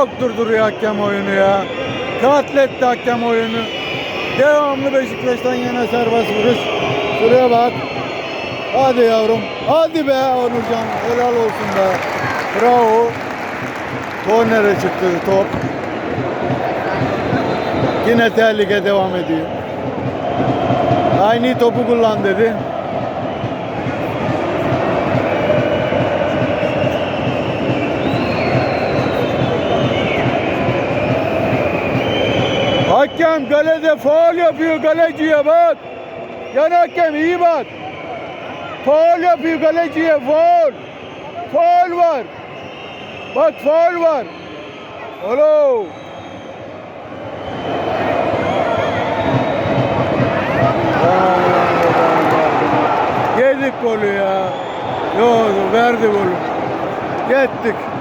Çok durduruyor hakem oyunu ya. Katletti hakem oyunu. Devamlı Beşiktaş'tan yana serbest vuruş. Şuraya bak. Hadi yavrum. Hadi be Onurcan. Helal olsun be. Bravo. Kornere çıktı top. Yine tehlike devam ediyor. Aynı topu kullan dedi. Hakem galede faul yapıyor galeciye bak. Yan hakem iyi bak. Faul yapıyor galeciye faul. Faul var. Bak faul var. Alo. Yedik golü ya. Yok verdi golü. Yettik.